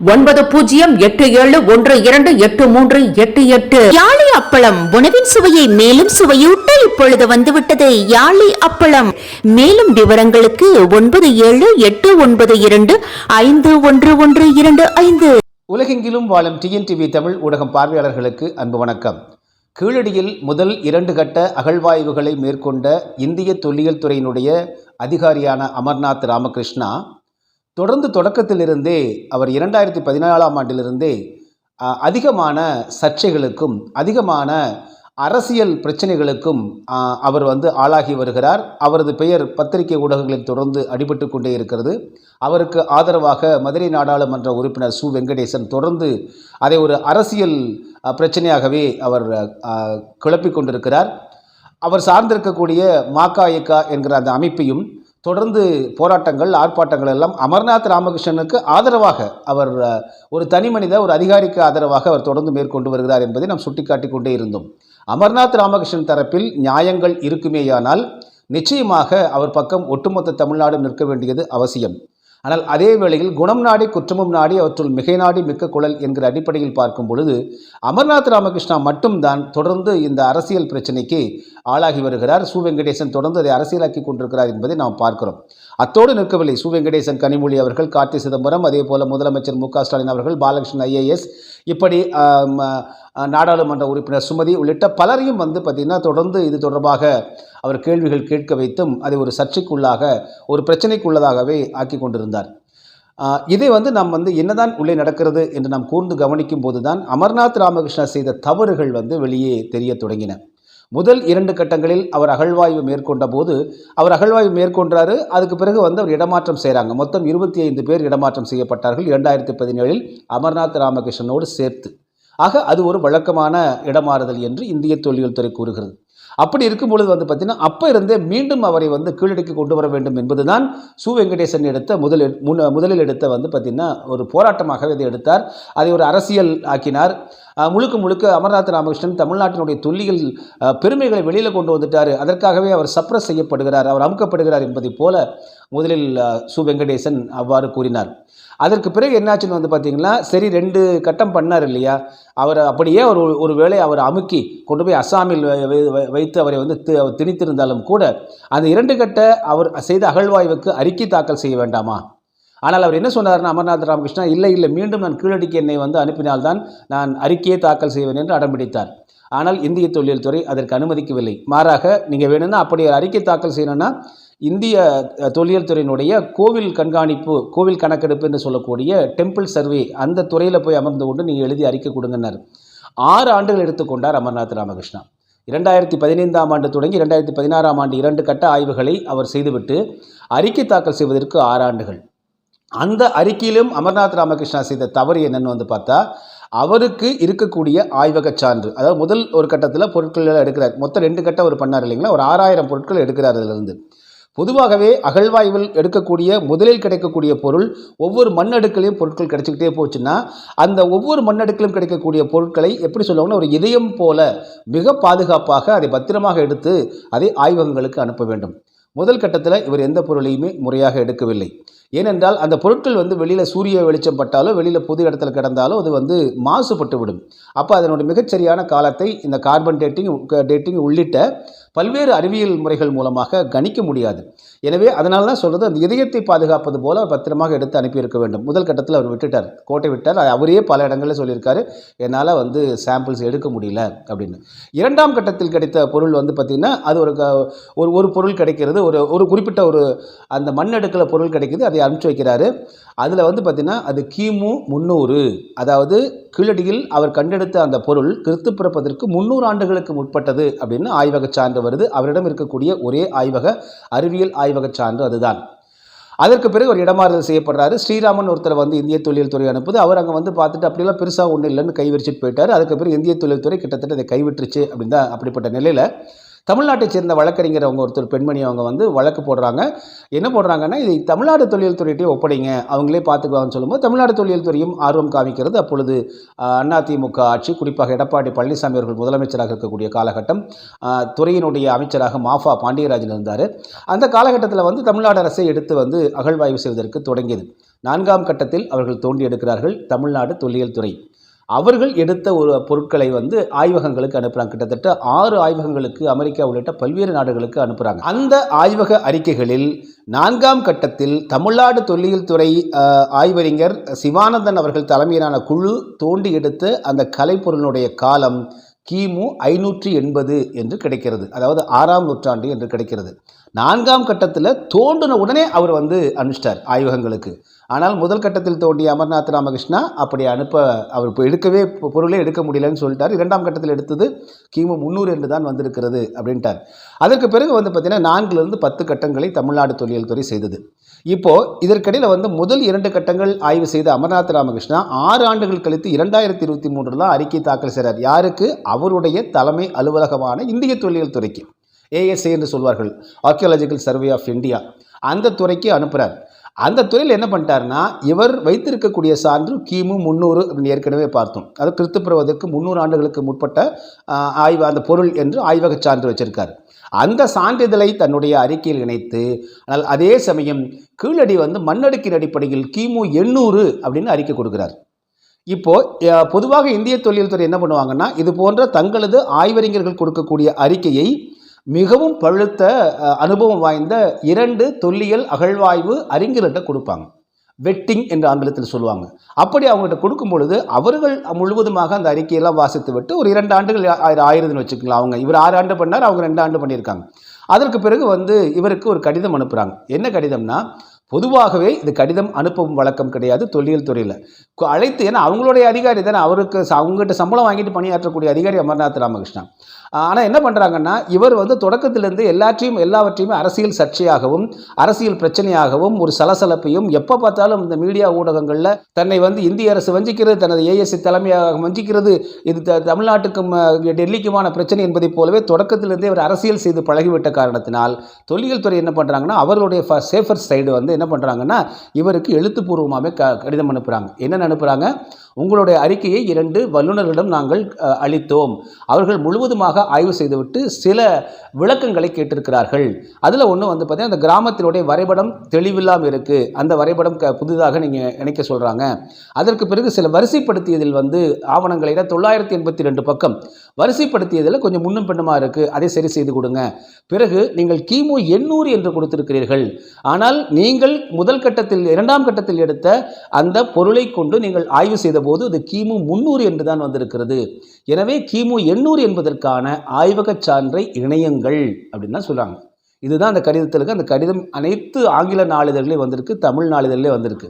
ஒன்பது பூஜ்ஜியம் எட்டு ஏழு ஒன்று இரண்டு எட்டு மூன்று எட்டு எட்டு. யாழி அப்பளம் உணவின் சுவையை மேலும் சுவையூட்ட இப்பொழுது வந்துவிட்டது. யாழி அப்பளம். மேலும் விவரங்களுக்கு ஒன்பது ஏழு எட்டு ஒன்பது இரண்டு ஐந்து ஒன்று ஒன்று இரண்டு ஐந்து. உலகெங்கிலும் வாழும் டிஎன்டிவி தமிழ் ஊடகம் பார்வையாளர்களுக்கு அன்பு வணக்கம். கீழடியில் முதல் இரண்டு கட்ட அகழ்வாய்வுகளை மேற்கொண்ட இந்திய தொல்லியல் துறையினுடைய அதிகாரியான அமர்நாத் ராமகிருஷ்ணா தொடர்ந்து தொடக்கத்திலிருந்தே அவர் இரண்டாயிரத்தி பதினாலாம் ஆண்டிலிருந்தே அதிகமான சர்ச்சைகளுக்கும் அதிகமான அரசியல் பிரச்சனைகளுக்கும் அவர் வந்து ஆளாகி வருகிறார். அவரது பெயர் பத்திரிகை ஊடகங்களில் தொடர்ந்து அடிபட்டு கொண்டே இருக்கிறது. அவருக்கு ஆதரவாக மதுரை நாடாளுமன்ற உறுப்பினர் சு. வெங்கடேசன் தொடர்ந்து அதை ஒரு அரசியல் பிரச்சனையாகவே அவர் அ, கிளப்பிக் கொண்டிருக்கிறார். அவர் சார்ந்திருக்கக்கூடிய மாகாயக்கா என்கிற அந்த அமைப்பையும் தொடர்ந்து போராட்டங்கள் ஆர்ப்பாட்டங்கள் எல்லாம் அமர்நாத் ராமகிருஷ்ணனுக்கு ஆதரவாக அவர் ஒரு தனி மனித ஒரு அதிகாரிக்கு ஆதரவாக அவர் தொடர்ந்து மேற்கொண்டு வருகிறார் என்பதை நாம் சுட்டிக்காட்டி கொண்டே இருந்தோம். அமர்நாத் ராமகிருஷ்ணன் தரப்பில் நியாயங்கள் இருக்குமேயானால் நிச்சயமாக அவர் பக்கம் ஒட்டுமொத்த தமிழ்நாடும் நிற்க வேண்டியது அவசியம். ஆனால் அதே வேளையில் குணம் நாடி குற்றமும் நாடி அவற்றுள் மிகை நாடி மிக்க குழல் என்கிற அடிப்படையில் பார்க்கும் பொழுது அமர்நாத் ராமகிருஷ்ணா மட்டும்தான் தொடர்ந்து இந்த அரசியல் பிரச்சனைக்கு ஆளாகி வருகிறார். சு. வெங்கடேசன் தொடர்ந்து அதை அரசியலாக்கி கொண்டிருக்கிறார் என்பதை நாம் பார்க்கிறோம். அத்தோடு நிற்கவில்லை. சு. வெங்கடேசன் கனிமொழி அவர்கள் கார்த்தி சிதம்பரம் அதே போல முதலமைச்சர் மு க ஸ்டாலின் அவர்கள் பாலகிருஷ்ணன் ஐஏஎஸ் இப்படி நாடாளுமன்ற உறுப்பினர் சுமதி உள்ளிட்ட பலரையும் வந்து பார்த்திங்கன்னா தொடர்ந்து இது தொடர்பாக அவர் கேள்விகள் கேட்க வைத்தும் அதை ஒரு சர்ச்சைக்குள்ளாக ஒரு பிரச்சனைக்குள்ளதாகவே ஆக்கி கொண்டிருந்தார். இதை வந்து நாம் வந்து என்னதான் உள்ளே நடக்கிறது என்று நாம் கூர்ந்து கவனிக்கும் போது தான் அமர்நாத் ராமகிருஷ்ணா செய்த தவறுகள் வந்து வெளியே தெரிய தொடங்கின. முதல் இரண்டு கட்டங்களில் அவர் அகழ்வாய்வு மேற்கொண்ட போது அவர் அகழ்வாய்வு மேற்கொண்டாரு அதுக்கு பிறகு வந்து அவர் இடமாற்றம் செய்கிறாங்க மொத்தம் இருபத்தி ஐந்து பேர் இடமாற்றம் செய்யப்பட்டார்கள் இரண்டாயிரத்தி பதினேழில் அமர்நாத் ராமகிருஷ்ணனோடு சேர்த்து. ஆக அது ஒரு வழக்கமான இடமாறுதல் என்று இந்திய தொல்லியல் துறை கூறுகிறது. அப்படி இருக்கும் பொழுது வந்து பார்த்தீங்கன்னா அப்போ இருந்தே மீண்டும் அவரை வந்து கீழடிக்கு கொண்டு வர வேண்டும் என்பதுதான் சு. வெங்கடேசன் எடுத்த முதல் முன் முதலில் எடுத்த வந்து பார்த்திங்கன்னா ஒரு போராட்டமாகவே இதை எடுத்தார். அதை ஒரு அரசியல் ஆக்கினார். முழுக்க முழுக்க அமர்நாத் ராமகிருஷ்ணன் தமிழ்நாட்டினுடைய தொல்லியல் பெருமைகளை வெளியில் கொண்டு வந்துட்டார். அதற்காகவே அவர் சப்ரஸ் செய்யப்படுகிறார் அவர் அமுக்கப்படுகிறார் என்பதைப் போல முதலில் சு. வெங்கடேசன் அவ்வாறு கூறினார். அதற்கு பிறகு என்னாச்சுன்னு வந்து பார்த்தீங்கன்னா சரி ரெண்டு கட்டம் பண்ணார் இல்லையா? அவர் அப்படியே ஒரு ஒரு வேளை அவர் அமுக்கி கொண்டு போய் அஸ்ஸாமில் வை- வைத்து அவரை வந்து திணித்திருந்தாலும் கூட அந்த இரண்டு கட்ட அவர் செய்த அகழ்வாய்வுக்கு அறிக்கை தாக்கல் செய்ய வேண்டாமா? ஆனால் அவர் என்ன சொன்னார்னா அமர்நாத் ராமகிருஷ்ணா இல்லை இல்லை மீண்டும் நான் கீழடிக்கு என்னை வந்து அனுப்பினால்தான் நான் அறிக்கையை தாக்கல் செய்வேன் என்று அடம்பிடித்தார் ஆனால் இந்திய தொழில்துறை துறை அதற்கு அனுமதிக்கவில்லை. மாறாக நீங்கள் வேணும்னா அப்படி அறிக்கை தாக்கல் செய்யணும்னா இந்திய தொழில் துறையினுடைய கோவில் கண்காணிப்பு கோவில் கணக்கெடுப்பு என்று சொல்லக்கூடிய டெம்பிள் சர்வே அந்த துறையில் போய் அமர்ந்து கொண்டு நீங்கள் எழுதி அறிக்கை கொடுங்கன்னார். ஆறு ஆண்டுகள் எடுத்துக்கொண்டார் அமர்நாத் ராமகிருஷ்ணா. இரண்டாயிரத்தி பதினைந்தாம் ஆண்டு தொடங்கி இரண்டாயிரத்தி பதினாறாம் ஆண்டு இரண்டு கட்ட ஆய்வுகளை அவர் செய்துவிட்டு அறிக்கை தாக்கல் செய்வதற்கு ஆறு ஆண்டுகள். அந்த அறிக்கையிலும் அமர்நாத் ராமகிருஷ்ணா செய்த தவறு என்னன்னு வந்து பார்த்தா அவருக்கு இருக்கக்கூடிய ஆய்வகச் சான்று அதாவது முதல் ஒரு கட்டத்தில் பொருட்கள் எல்லாம் எடுக்கிறார். மொத்தம் ரெண்டு கட்டம் அவர் பண்ணார் இல்லைங்களா? ஒரு ஆறாயிரம் பொருட்கள் எடுக்கிறார் அதிலிருந்து. பொதுவாகவே அகழ்வாய்வில் எடுக்கக்கூடிய முதலில் கிடைக்கக்கூடிய பொருள் ஒவ்வொரு மண்ணடுக்கிலையும் பொருட்கள் கிடைச்சிக்கிட்டே போச்சுன்னா அந்த ஒவ்வொரு மண்ணடுக்கிலும் கிடைக்கக்கூடிய பொருட்களை எப்படி சொல்லுவாங்கன்னா ஒரு இதயம் போல மிக பாதுகாப்பாக அதை பத்திரமாக எடுத்து அதை ஆய்வகங்களுக்கு அனுப்ப வேண்டும். முதல் கட்டத்தில் இவர் எந்த பொருளையுமே முறையாக எடுக்கவில்லை. ஏனென்றால் அந்த பொருட்கள் வந்து வெளியில் சூரிய வெளிச்சம் பட்டாலோ வெளியில் பொது இடத்துல கிடந்தாலோ அது வந்து மாசுபட்டு விடும் அப்போ அதனுடைய மிகச்சரியான காலத்தை இந்த கார்பன் டேட்டிங் டேட்டிங் உள்ளிட்ட பல்வேறு அறிவியல் முறைகள் மூலமாக கணிக்க முடியாது. எனவே அதனால தான் சொல்கிறது அந்த இதயத்தை பாதுகாப்பது போல அவர் பத்திரமாக எடுத்து அனுப்பியிருக்க வேண்டும். முதல் கட்டத்தில் அவர் விட்டுட்டார். கோட்டை விட்டார். அவரே பல இடங்களில் சொல்லியிருக்காரு என்னால் வந்து சாம்பிள்ஸ் எடுக்க முடியல அப்படின்னு. இரண்டாம் கட்டத்தில் கிடைத்த பொருள் வந்து பார்த்திங்கன்னா அது ஒரு க- ஒரு ஒரு பொருள் கிடைக்கிறது. ஒரு ஒரு குறிப்பிட்ட ஒரு அந்த மண்ணடுக்கில் பொருள் கிடைக்கிது. அதை அனுப்பிச்சு வைக்கிறாரு. அதில் வந்து பார்த்திங்கன்னா அது கிமு முந்நூறு அதாவது கீழடியில் அவர் கண்டெடுத்த அந்த பொருள் கிறிஸ்து பிறப்பதற்கு முந்நூறு ஆண்டுகளுக்கு முற்பட்டது அப்படின்னு ஆய்வகச் சான்று வருது. அவரிடம் இருக்கக்கூடிய ஒரே ஆய்வக அறிவியல் ஆய்வகச் சான்று அதுதான். அதற்கு பிறகு ஒரு இடமாறுதல் செய்யப்படுறாரு. ஸ்ரீராமன் ஒருத்தர் வந்து இந்திய தொழில் துறை அனுப்புது. அவர் அங்கே வந்து பார்த்துட்டு அப்படிலாம் பெருசாக ஒன்றும் இல்லைன்னு கைவிரிச்சிட்டு போயிட்டார். அதுக்கு பிறகு இந்திய தொழில்துறை கிட்டத்தட்ட இதை கைவிட்டுருச்சு அப்படின்னு தான் அப்படிப்பட்ட நிலையில் தமிழ்நாட்டை சேர்ந்த வழக்கறிஞர் அவங்க ஒருத்தர் பெண்மணி அவங்க வந்து வழக்கு போடுறாங்க. என்ன போடுறாங்கன்னா இது தமிழ்நாடு தொழில் துறையிட்டே ஒப்படைங்க அவங்களே பார்த்துக்குவாங்கன்னு சொல்லும்போது தமிழ்நாடு தொழில் துறையும் ஆர்வம் காமிக்கிறது. அப்பொழுது அதிமுக ஆட்சி குறிப்பாக எடப்பாடி பழனிசாமி அவர்கள் முதலமைச்சராக இருக்கக்கூடிய காலகட்டம் துறையினுடைய அமைச்சராக மாஃபா பாண்டியராஜன் இருந்தார். அந்த காலகட்டத்தில் வந்து தமிழ்நாடு அரசை எடுத்து வந்து அகழ்வாய்வு செய்வதற்கு தொடங்கியது. நான்காம் கட்டத்தில் அவர்கள் தோண்டி எடுக்கிறார்கள் தமிழ்நாடு தொல்லியல் துறை. அவர்கள் எடுத்த ஒரு பொருட்களை வந்து ஆய்வகங்களுக்கு அனுப்புகிறாங்க கிட்டத்தட்ட ஆறு ஆய்வகங்களுக்கு அமெரிக்கா உள்ளிட்ட பல்வேறு நாடுகளுக்கு அனுப்புகிறாங்க அந்த ஆய்வக அறிக்கைகளில் நான்காம் கட்டத்தில் தமிழ்நாடு தொல்லியல் துறை ஆய்வறிஞர் சிவானந்தன் அவர்கள் தலைமையிலான குழு தோண்டி எடுத்த அந்த கலைப்பொருளினுடைய காலம் கிமு ஐநூற்றி எண்பது என்று கிடைக்கிறது. அதாவது ஆறாம் நூற்றாண்டு என்று கிடைக்கிறது. நான்காம் கட்டத்தில் தோண்டின உடனே அவர் வந்து அனுப்பிச்சிட்டார் ஆய்வகங்களுக்கு. ஆனால் முதல் கட்டத்தில் தோண்டிய அமர்நாத் ராமகிருஷ்ணா அப்படி அனுப்ப அவர் இப்போ எடுக்கவே பொ- பொருளே எடுக்க முடியலன்னு சொல்லிட்டார். இரண்டாம் கட்டத்தில் எடுத்தது கிமு முந்நூறு என்று தான் வந்திருக்கிறது அப்படின்ட்டார். அதற்கு பிறகு வந்து பார்த்திங்கன்னா நான்கிலிருந்து பத்து கட்டங்களை தமிழ்நாடு தொல்லியல் துறை செய்தது. இப்போது இதற்கிடையில் வந்து முதல் இரண்டு கட்டங்கள் ஆய்வு செய்த அமர்நாத் ராமகிருஷ்ணா ஆறு ஆண்டுகள் கழித்து இரண்டாயிரத்தி இருபத்தி மூன்றில் அறிக்கை தாக்கல் செய்கிறார் யாருக்கு? அவருடைய தலைமை அலுவலகமான இந்திய தொல்லியல் துறைக்கு. ஏஎஸ்ஏ என்று சொல்வார்கள். ஆர்கியாலஜிக்கல் சர்வே ஆஃப் இந்தியா அந்த துறைக்கு அனுப்புகிறார் அந்த துறையில் என்ன பண்ணிட்டாருன்னா இவர் வைத்திருக்கக்கூடிய சான்று கிமு முந்நூறு அப்படின்னு ஏற்கனவே பார்த்தோம். அது கிறிஸ்து பிறவதற்கு முந்நூறு ஆண்டுகளுக்கு முற்பட்ட ஆய்வு அந்த பொருள் என்று ஆய்வக சான்று வச்சிருக்கார். அந்த சான்றிதழை தன்னுடைய அறிக்கையில் இணைத்து ஆனால் அதே சமயம் கீழடி வந்து மண்ணடுக்கின் அடிப்படையில் கிமு எண்ணூறு அப்படின்னு அறிக்கை கொடுக்கிறார். இப்போ பொதுவாக இந்திய தொழில்துறை என்ன பண்ணுவாங்கன்னா இது போன்ற தங்களது ஆய்வறிஞர்கள் கொடுக்கக்கூடிய அறிக்கையை மிகவும் பழுத்த அனுபவம் வாய்ந்த இரண்டு தொல்லியல் அகழ்வாய்வு அறிஞர்கிட்ட கொடுப்பாங்க. வெட்டிங் என்று ஆங்கிலத்தில் சொல்லுவாங்க. அப்படி அவங்ககிட்ட கொடுக்கும் பொழுது அவர்கள் முழுவதுமாக அந்த அறிக்கையெல்லாம் வாசித்து விட்டு ஒரு இரண்டு ஆண்டுகள் ஆயிரம் ஆயிரதுன்னு வச்சுக்கலாம் அவங்க இவர் ஆறு ஆண்டு பண்ணார் அவங்க ரெண்டு ஆண்டு பண்ணியிருக்காங்க. அதற்கு பிறகு வந்து இவருக்கு ஒரு கடிதம் அனுப்புகிறாங்க என்ன கடிதம்னா பொதுவாகவே இது கடிதம் அனுப்பவும் வழக்கம் கிடையாது தொல்லியல் துறையில். அழைத்து ஏன்னா அவங்களுடைய அதிகாரி தானே அவருக்கு அவங்ககிட்ட சம்பளம் வாங்கிட்டு பணியாற்றக்கூடிய அதிகாரி அமர்நாத் ராமகிருஷ்ணா ஆனால் என்ன பண்ணுறாங்கன்னா இவர் வந்து தொடக்கத்திலிருந்து எல்லாற்றையும் எல்லாவற்றையுமே அரசியல் சர்ச்சையாகவும் அரசியல் பிரச்சனையாகவும் ஒரு சலசலப்பையும் எப்போ பார்த்தாலும் இந்த மீடியா ஊடகங்களில் தன்னை வந்து இந்திய அரசு வஞ்சிக்கிறது தனது ஏஎஸ்சி தலைமையாக வஞ்சிக்கிறது இது த- தமிழ்நாட்டுக்கும் டெல்லிக்குமான பிரச்சனை என்பதைப் போலவே தொடக்கத்திலிருந்தே இவர் அரசியல் செய்து பழகிவிட்ட காரணத்தினால் தொல்லியல் துறை என்ன பண்ணுறாங்கன்னா அவர்களுடைய சேஃபர் சைடு வந்து என்ன பண்ணுறாங்கன்னா இவருக்கு எழுத்துப்பூர்வமாகவே க கடிதம் அனுப்புகிறாங்க என்னென்ன அனுப்புகிறாங்க உங்களுடைய அறிக்கையை இரண்டு வல்லுநர்களிடம் நாங்கள் அளித்தோம். அவர்கள் முழுவதுமாக ஆய்வு செய்துவிட்டு சில விளக்கங்களை கேட்டிருக்கிறார்கள். அதில் ஒன்று வந்து பார்த்தீங்கன்னா அந்த கிராமத்தினுடைய வரைபடம் தெளிவில்லாமல் இருக்குது அந்த வரைபடம் க புதிதாக நீங்கள் இணைக்க சொல்கிறாங்க அதற்கு பிறகு சில வரிசைப்படுத்தியதில் வந்து ஆவணங்களை தொள்ளாயிரத்தி எண்பத்தி ரெண்டு பக்கம் வரிசைப்படுத்தியதில் கொஞ்சம் முன்னும் பின்னுமாக இருக்குது அதை சரி செய்து கொடுங்க. பிறகு நீங்கள் கிமு எண்ணூறு என்று கொடுத்திருக்கிறீர்கள். ஆனால் நீங்கள் முதல் கட்டத்தில் இரண்டாம் கட்டத்தில் எடுத்த அந்த பொருளை கொண்டு நீங்கள் ஆய்வு செய்தபோது அது கிமு முந்நூறு என்று தான் வந்திருக்கிறது. எனவே கிமு எண்ணூறு என்பதற்கான ஆய்வகச் சான்றை இணையங்கள் அப்படின்னு தான் சொல்கிறாங்க இதுதான் அந்த கடிதத்தில் அந்த கடிதம் அனைத்து ஆங்கில நாளிதழ்களையும் வந்திருக்கு தமிழ் நாளிதழ்லேயே வந்திருக்கு.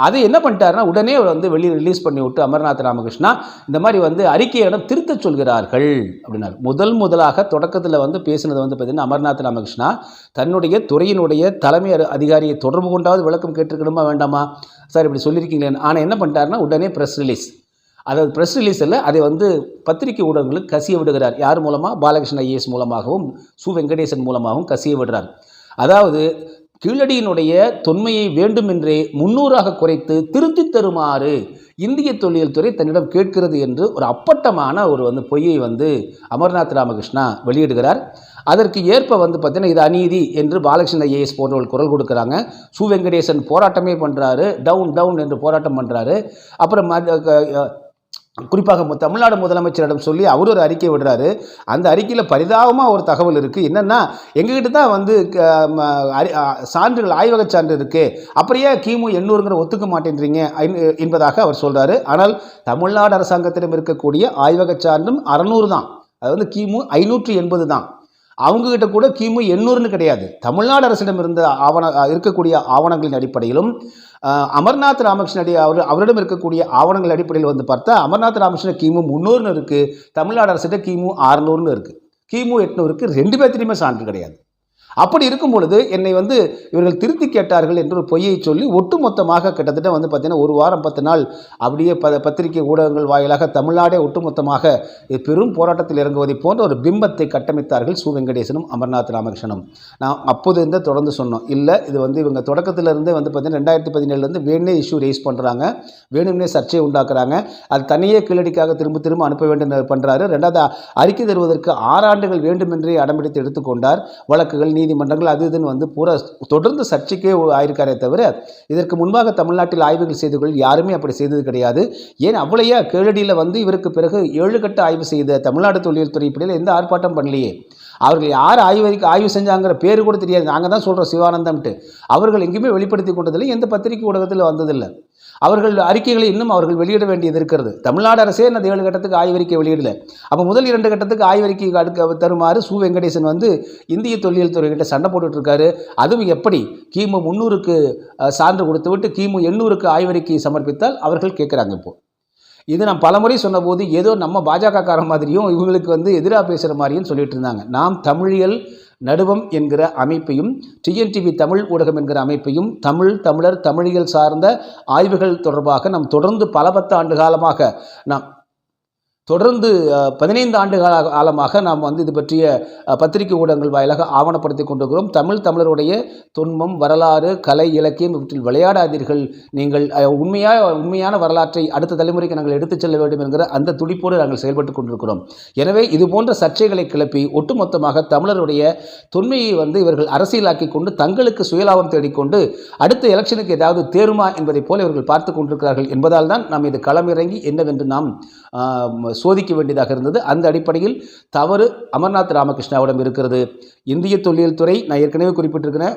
அதை என்ன பண்ணிட்டாருன்னா உடனே அவர் வந்து வெளியே ரிலீஸ் பண்ணி விட்டு அமர்நாத் ராமகிருஷ்ணா இந்த மாதிரி வந்து அறிக்கையிடம் திருத்தச் சொல்கிறார்கள் அப்படின்னார். முதல் முதலாக தொடக்கத்தில் வந்து பேசினது வந்து பார்த்தீங்கன்னா அமர்நாத் ராமகிருஷ்ணா தன்னுடைய துறையினுடைய தலைமை அரு- அதிகாரியை தொடர்பு கொண்டாவது விளக்கம் கேட்டிருக்கணுமா வேண்டாமா? சார் இப்படி சொல்லியிருக்கீங்களே ஆனால் என்ன பண்ணிட்டாருன்னா உடனே ப்ரெஸ் ரிலீஸ் அதாவது ப்ரெஸ் ரிலீஸில் அதை வந்து பத்திரிகை ஊடகங்களுக்கு கசிய விடுகிறார். யார் மூலமாக பாலகிருஷ்ண ஐஏஎஸ் மூலமாகவும் சு வெங்கடேசன் மூலமாகவும் கசிய விடுறார். அதாவது கீழடியினுடைய தொன்மையை வேண்டுமென்றே முன்னூறாக குறைத்து திருத்தி தருமாறு இந்திய தொழில் துறை தன்னிடம் கேட்கிறது என்று ஒரு அப்பட்டமான ஒரு வந்து பொய்யை வந்து அமர்நாத் ராமகிருஷ்ணா வெளியிடுகிறார். அதற்கு ஏற்ப வந்து பார்த்தீங்கன்னா இது அநீதி என்று பாலகிருஷ்ணன் ஐஏஎஸ் போன்றவர்கள் குரல் கொடுக்குறாங்க. சு. வெங்கடேசன் போராட்டமே பண்ணுறாரு டவுன் டவுன் என்று போராட்டம் பண்ணுறாரு அப்புறம் குறிப்பாக மு- தமிழ்நாடு முதலமைச்சரிடம் சொல்லி அவர் ஒரு அறிக்கை விடுறாரு. அந்த அறிக்கையில் பரிதாபமாக ஒரு தகவல் இருக்குது என்னென்னா எங்ககிட்ட தான் வந்து க- சான்றுகள் ஆய்வக சான்று இருக்குது அப்படியே கிமு எண்ணூறுங்கிற ஒத்துக்க மாட்டேன்றீங்க? என்பதாக அவர் சொல்கிறாரு ஆனால் தமிழ்நாடு அரசாங்கத்திடம் இருக்கக்கூடிய ஆய்வக சான்றும் அறநூறு தான். அது வந்து கிமு ஐநூற்றி எண்பது தான். அவங்ககிட்ட கூட கிமு எண்ணூறுன்னு கிடையாது. தமிழ்நாடு அரசிடம் இருந்த ஆவண இருக்கக்கூடிய ஆவணங்களின் அடிப்படையிலும் அமர்நாத் ராமகிருஷ்ணன் அடி அவர் அவரிடம் இருக்கக்கூடிய ஆவணங்கள் அடிப்படையில் வந்து பார்த்தா அமர்நாத் ராமகிருஷ்ணன் கிமு முந்நூறுன்னு இருக்குது தமிழ்நாடு அரசிட்ட கிமு அறநூறுன்னு இருக்குது கிமு எட்நூறுக்கு ரெண்டு பேர்த்திலையுமே சான்று கிடையாது. அப்படி இருக்கும் பொழுது என்னை வந்து இவர்கள் திருத்தி கேட்டார்கள் என்று ஒரு பொய்யை சொல்லி ஒட்டுமொத்தமாக கிட்டத்தட்ட வந்து பார்த்தீங்கன்னா ஒரு வாரம் பத்து நாள் அப்படியே ப பத்திரிகை ஊடகங்கள் வாயிலாக தமிழ்நாடே ஒட்டுமொத்தமாக பெரும் போராட்டத்தில் இறங்குவதை போன்ற ஒரு பிம்பத்தை கட்டமைத்தார்கள் சு. வெங்கடேசனும் அமர்நாத் ராமகிருஷ்ணனும். நான் அப்போது இருந்தே தொடர்ந்து சொன்னோம். இல்லை இது வந்து இவங்க தொடக்கத்திலிருந்தே வந்து பார்த்தீங்கன்னா ரெண்டாயிரத்தி பதினேழுலேருந்து வேணுனே இஷ்யூ ரைஸ் பண்ணுறாங்க வேணும்னே சர்ச்சையை உண்டாக்குறாங்க. அது தனியே கீழடிக்காக திரும்ப திரும்ப அனுப்ப வேண்டும் பண்ணுறாரு ரெண்டாவது அறிக்கை தருவதற்கு ஆறாண்டுகள் வேண்டுமென்றே அடம்பிடித்து எடுத்துக்கொண்டார். வழக்குகள் நீதிமன்றங்கள் அது இதுன்னு வந்து பூரா தொடர்ந்து சர்ச்சைக்கே ஆயிருக்காரே தவிர இதற்கு முன்பாக தமிழ்நாட்டில் ஆய்வுகள் செய்தவர்கள் யாருமே அப்படி செய்தது கிடையாது. ஏன் அவ்வளையா கேளடியில் வந்து இவருக்கு பிறகு ஏழு கட்ட ஆய்வு செய்த தமிழ்நாடு தொழில்துறை இப்படியில் எந்த ஆர்ப்பாட்டம் பண்ணலையே? அவர்கள் யார் ஆய்வு ஆய்வு செஞ்சாங்கிற பேர் கூட தெரியாது. நாங்கள் தான் சொல்கிறோம் சிவானந்தம்ட்டு. அவர்கள் எங்கேயுமே வெளிப்படுத்தி கொண்டதில்லை. எந்த பத்திரிகை ஊடகத்தில் வந்ததில்லை. அவர்கள் அறிக்கைகளை இன்னும் அவர்கள் வெளியிட வேண்டியது இருக்கிறது. தமிழ்நாடு அரசே இந்த ஏழு கட்டத்துக்கு ஆய்வறிக்கை வெளியிடல. அப்போ முதல் இரண்டு கட்டத்துக்கு ஆய்வறிக்கை அடுக்க தருமாறு சு. வெங்கடேசன் வந்து இந்திய தொல்லியல் துறைகிட்ட சண்டை போட்டுட்ருக்காரு. அதுவும் எப்படி? கிமு முந்நூறுக்கு சான்று கொடுத்து விட்டு கிமு எண்ணூறுக்கு ஆய்வறிக்கை சமர்ப்பித்தால் அவர்கள் கேட்குறாங்க இப்போது இது நான் பலமுறை சொன்னபோது ஏதோ நம்ம பாஜகக்காரன் மாதிரியும் இவங்களுக்கு வந்து எதிராக பேசுகிற மாதிரியும் சொல்லிட்டு இருந்தாங்க. நாம் தமிழியல் நடுவம் என்கிற அமைப்பையும் டிஎன்டிவி தமிழ் ஊடகம் என்கிற அமைப்பையும் தமிழ் தமிழர் தமிழியல் சார்ந்த ஆய்வுகள் தொடர்பாக நாம் தொடர்ந்து பல பத்து ஆண்டு காலமாக நாம் தொடர்ந்து பதினைந்து ஆண்டு கால காலமாக நாம் வந்து இது பற்றிய பத்திரிகை ஊடகங்கள் வாயிலாக ஆவணப்படுத்தி கொண்டிருக்கிறோம். தமிழ் தமிழருடைய துன்பம் வரலாறு கலை இலக்கியம் இவற்றில் விளையாடாதீர்கள். நீங்கள் உண்மையாக உண்மையான வரலாற்றை அடுத்த தலைமுறைக்கு நாங்கள் எடுத்துச் செல்ல வேண்டும் என்கிற அந்த துடிப்போடு நாங்கள் செயல்பட்டு கொண்டிருக்கிறோம். எனவே இது போன்ற சர்ச்சைகளை கிளப்பி ஒட்டுமொத்தமாக தமிழருடைய தொன்மையை வந்து இவர்கள் அரசியலாக்கி கொண்டு தங்களுக்கு சுயலாபம் தேடிக்கொண்டு அடுத்த எலெக்ஷனுக்கு ஏதாவது தேருமா என்பதைப் போல இவர்கள் பார்த்து கொண்டிருக்கிறார்கள் என்பதால் தான் நாம் இது களமிறங்கி என்னவென்று நாம் சோதிக்க வேண்டியதாக இருந்தது. அந்த அடிப்படையில் தவறு அமர்நாத் ராமகிருஷ்ணாவிடம் இருக்கிறது. இந்திய தொழில்துறை நான் ஏற்கனவே குறிப்பிட்டிருக்கிறேன்.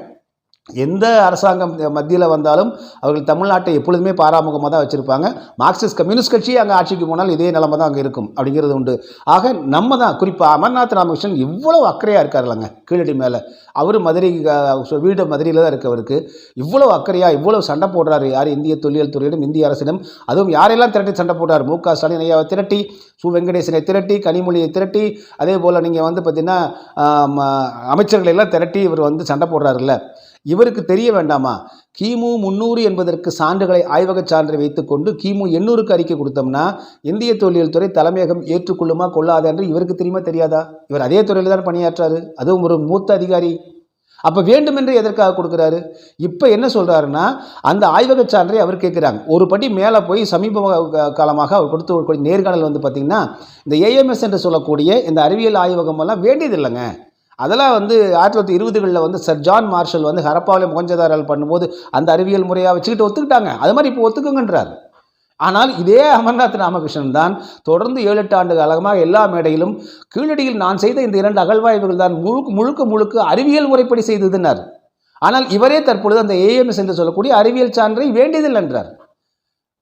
எந்த அரசாங்கம் மத்தியில் வந்தாலும் அவர்கள் தமிழ்நாட்டை எப்பொழுதுமே பாராமுகமாக தான் வச்சுருப்பாங்க. மார்க்சிஸ்ட் கம்யூனிஸ்ட் கட்சி அங்கே ஆட்சிக்கு போனால் இதே நிலமை தான் அங்கே இருக்கும் அப்படிங்கிறது உண்டு. ஆக நம்ம தான் குறிப்பாக அமர்நாத் ராமகிருஷ்ணன் இவ்வளோ அக்கறையாக இருக்காருல்லங்க கீழடி மேலே. அவர் மதுரை வீடு மதுரையில் தான் இருக்கு அவருக்கு. இவ்வளோ அக்கறையாக இவ்வளோ சண்டை போடுறாரு யார் இந்திய தொழில் துறையிடம் இந்திய அரசிடம். அதுவும் யாரெல்லாம் திரட்டி சண்டை போடுறாரு மு க ஸ்டாலின் ஐயாவை திரட்டி சு. வெங்கடேசனை திரட்டி கனிமொழியை திரட்டி அதே போல் நீங்கள் வந்து பார்த்திங்கன்னா அமைச்சர்களை எல்லாம் திரட்டி இவர் வந்து சண்டை போடுறாருல்ல. இவருக்கு தெரிய வேண்டாமா? கிமு முந்நூறு என்பதற்கு சான்றுகளை ஆய்வகச் சான்றை வைத்துக்கொண்டு கிமு எண்ணூறுக்கு அறிக்கை கொடுத்தோம்னா இந்திய தொழில் துறை தலைமையகம் ஏற்றுக்கொள்ளுமா கொள்ளாதா என்று இவருக்கு தெரியுமா தெரியாதா? இவர் அதே துறையில் தான் பணியாற்றாரு. அதுவும் ஒரு மூத்த அதிகாரி. அப்போ வேண்டுமென்று எதற்காக கொடுக்குறாரு? இப்போ என்ன சொல்கிறாருன்னா அந்த ஆய்வகச் சான்றை அவர் கேட்குறாங்க. ஒரு படி மேலே போய் சமீப காலமாக அவர் கொடுத்து ஒரு நேர்காணல் வந்து பார்த்திங்கன்னா இந்த ஏஎம்எஸ் என்று சொல்லக்கூடிய இந்த அறிவியல் ஆய்வகம் எல்லாம் வேண்டியதில்லைங்க. அதெல்லாம் வந்து ஆயிரத்தி தொள்ளாயிரத்தி இருபதுகளில் வந்து சர் ஜான் மார்ஷல் வந்து ஹரப்பாவில் மொகஞ்சதாரல் பண்ணும்போது அந்த அறிவியல் முறையாக வச்சுக்கிட்டு ஒத்துக்கிட்டாங்க. அது மாதிரி இப்போ ஒத்துக்குங்கன்றார். ஆனால் இதே அமர்நாத் ராமகிருஷ்ணன் தான் தொடர்ந்து ஏழு எட்டு ஆண்டு காலமாக எல்லா மேடையிலும் கீழடியில் நான் செய்த இந்த இரண்டு அகழ்வாய்வுகள் தான் முழுக்க முழுக்க முழுக்க அறிவியல் முறைப்படி செய்ததுன்னார். ஆனால் இவரே தற்பொழுது அந்த ஏஎம்எஸ் என்று சொல்லக்கூடிய அறிவியல் சான்றை வேண்டியதில்லை என்றார்.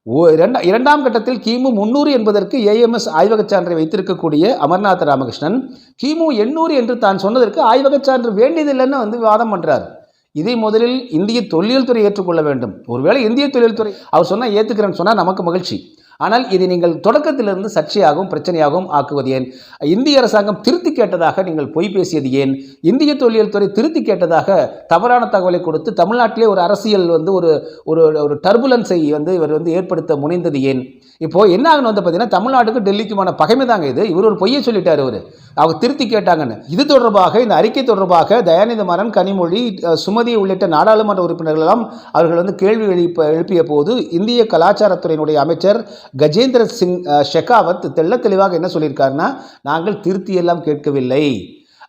இரண்டா இரண்டாம் கட்டத்தில் கிமு முந்நூறு என்பதற்கு ஏஎம்எஸ் ஆய்வகச் சான்றை வைத்திருக்கக்கூடிய அமர்நாத் ராமகிருஷ்ணன் கிமு எண்ணூறு என்று தான் சொன்னதற்கு ஆய்வகச் சான்று வேண்டியதில்லைன்னு வந்து வாதம் பண்ணுறார் இதை முதலில் இந்திய தொழில்துறை ஏற்றுக்கொள்ள வேண்டும். ஒருவேளை இந்திய தொழில்துறை அவர் சொன்னால் ஏற்றுக்கிறேன்னு சொன்னால் நமக்கு மகிழ்ச்சி. ஆனால் இதை நீங்கள் தொடக்கத்திலிருந்து சர்ச்சையாகவும் பிரச்சனையாகவும் ஆக்குவது ஏன்? இந்திய அரசாங்கம் திருத்தி கேட்டதாக நீங்கள் பொய் பேசியது ஏன்? இந்திய தொழில் துறை திருத்தி கேட்டதாக தவறான தகவலை கொடுத்து தமிழ்நாட்டிலே ஒரு அரசியல் வந்து ஒரு ஒரு ஒரு டர்புலன்ஸை வந்து இவர் வந்து ஏற்படுத்த முனைந்தது ஏன்? இப்போது என்ன ஆகணும் வந்து பார்த்தீங்கன்னா தமிழ்நாட்டுக்கு டெல்லிக்குமான பகைமை தாங்க இது. இவர் ஒரு பொய்யை சொல்லிட்டார் இவர் அவங்க திருத்தி கேட்டாங்கன்னு. இது தொடர்பாக இந்த அறிக்கை தொடர்பாக தயாநிதி மாறன் கனிமொழி சுமதி உள்ளிட்ட நாடாளுமன்ற உறுப்பினர்கள் எல்லாம் அவர்கள் வந்து கேள்வி எழுப்ப எழுப்பிய போது இந்திய கலாச்சாரத்துறையினுடைய அமைச்சர் கஜேந்திர சிங் ஷெகாவத் தெள்ள தெளிவாக என்ன சொல்லியிருக்காருன்னா நாங்கள் திருத்தியெல்லாம் கேட்கவில்லை.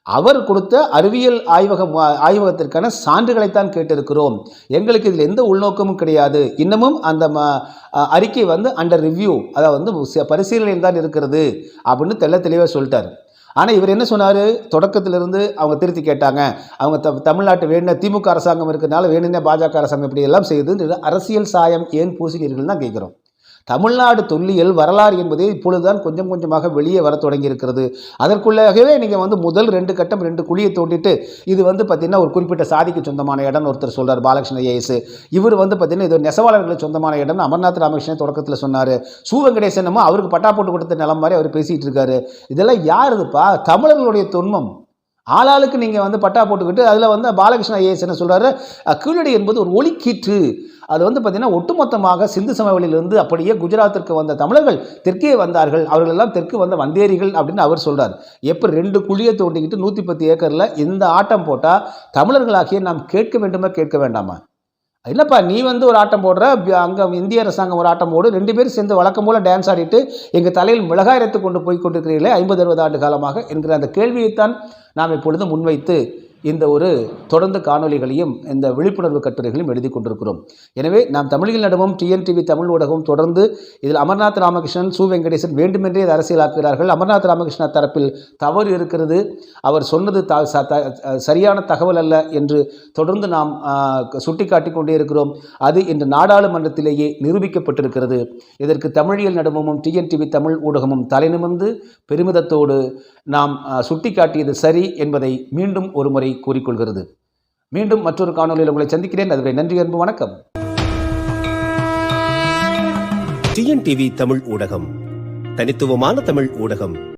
அவர் கொடுத்த அறிவியல் ஆய்வகம் ஆய்வகத்திற்கான சான்றுகளைத்தான் கேட்டிருக்கிறோம். எங்களுக்கு இதில் எந்த உள்நோக்கமும் கிடையாது. இன்னமும் அந்த ம அறிக்கை வந்து அண்டர் ரிவ்யூ அதாவது வந்து ச- பரிசீலனையில் தான் இருக்கிறது அப்படின்னு தெல்ல தெளிவாக சொல்லிட்டார். ஆனால் இவர் என்ன சொன்னார்? தொடக்கத்திலிருந்து அவங்க திருத்தி கேட்டாங்க. அவங்க த தமிழ்நாட்டு வேணுன திமுக அரசாங்கம் இருக்கிறனால வேணுன்னே பாஜக அரசாங்கம் இப்படி எல்லாம் செய்யுது அரசியல் சாயம் ஏன் பூசுகிறீர்கள் தான் கேட்குறோம். தமிழ்நாடு தொல்லியல் வரலாறு என்பது இப்பொழுதுதான் கொஞ்சம் கொஞ்சமாக வெளியே வர தொடங்கி இருக்கிறது அதற்குள்ளாகவே நீங்கள் வந்து முதல் ரெண்டு கட்டம் ரெண்டு குழியை தோண்டிட்டு இது வந்து பார்த்தீங்கன்னா ஒரு குறிப்பிட்ட சாதிக்கு சொந்தமான இடம்னு ஒருத்தர் சொல்கிறார் பாலகிருஷ்ண ஐஏஎஸ். இவர் வந்து பார்த்தீங்கன்னா இது நெசவாளர்களுக்கு சொந்தமான இடம். அமர்நாத் ராமகிருஷ்ணன் தொடக்கத்தில் சொன்னார். சூவங்கடேசனமும் அவருக்கு பட்டா போட்டு கொடுத்த நிலம் மாதிரி அவர் பேசிகிட்டு இருக்காரு. இதெல்லாம் யாருதுப்பா தமிழர்களுடைய தொன்மம். ஆளாளுக்கு நீங்கள் வந்து பட்டா போட்டுக்கிட்டு அதில் வந்து பாலகிருஷ்ண ஐஏஎஸ் என்ன சொல்கிறாரு கீழடி என்பது ஒரு ஒலிக்கீற்று அது வந்து பார்த்திங்கன்னா ஒட்டுமொத்தமாக சிந்து சமவெளியிலிருந்து அப்படியே குஜராத்திற்கு வந்த தமிழர்கள் தெற்கே வந்தார்கள். அவர்கள் எல்லாம் தெற்கு வந்த வந்தேரிகள் அப்படின்னு அவர் சொல்கிறார் எப்போ ரெண்டு குழியை தோண்டிக்கிட்டு நூற்றி பத்து ஏக்கரில் இந்த ஆட்டம் போட்டால் தமிழர்களாகிய நாம் கேட்க வேண்டுமா கேட்க வேண்டாமா? என்னப்பா நீ வந்து ஒரு ஆட்டம் போடுற அங்கே இந்திய அரசாங்கம் ஒரு ஆட்டம் போடு ரெண்டு பேரும் சேர்ந்து வழக்கம் போல் டான்ஸ் ஆடிட்டு எங்கள் தலையில் மிளகாய் அரைத்து கொண்டு போய் கொண்டிருக்கிறீர்களே ஐம்பது அறுபது ஆண்டு காலமாக என்கிற அந்த கேள்வியைத்தான் நாம் இப்பொழுது முன்வைத்து இந்த ஒரு தொடர்ந்து காணொளிகளையும் இந்த விழிப்புணர்வு கட்டுரைகளையும் எழுதி கொண்டிருக்கிறோம். எனவே நாம் தமிழில் நடுவும் டிஎன்டிவி தமிழ் ஊடகம் தொடர்ந்து இதில் அமர்நாத் ராமகிருஷ்ணன் சு. வெங்கடேசன் வேண்டுமென்றே இதை அரசியலாக்குகிறார்கள் அமர்நாத் ராமகிருஷ்ணா தரப்பில் தவறு இருக்கிறது. அவர் சொன்னது த ச- த- சரியான தகவல் அல்ல என்று தொடர்ந்து நாம் சுட்டிக்காட்டி கொண்டே இருக்கிறோம். அது இன்று நாடாளுமன்றத்திலேயே நிரூபிக்கப்பட்டிருக்கிறது. இதற்கு தமிழியல் நடுவமும் டிஎன்டிவி தமிழ் ஊடகமும் தலைநிமிர்ந்து பெருமிதத்தோடு நாம் சுட்டிக்காட்டியது சரி என்பதை மீண்டும் ஒரு முறை கூறிக்கொள்கிறது. மீண்டும் மற்றொரு காணொலியில் உங்களை சந்திக்கிறேன். அதுவரை நன்றி அன்பு வணக்கம். டிஎன்டிவி தமிழ் ஊடகம். தனித்துவமான தமிழ் ஊடகம்.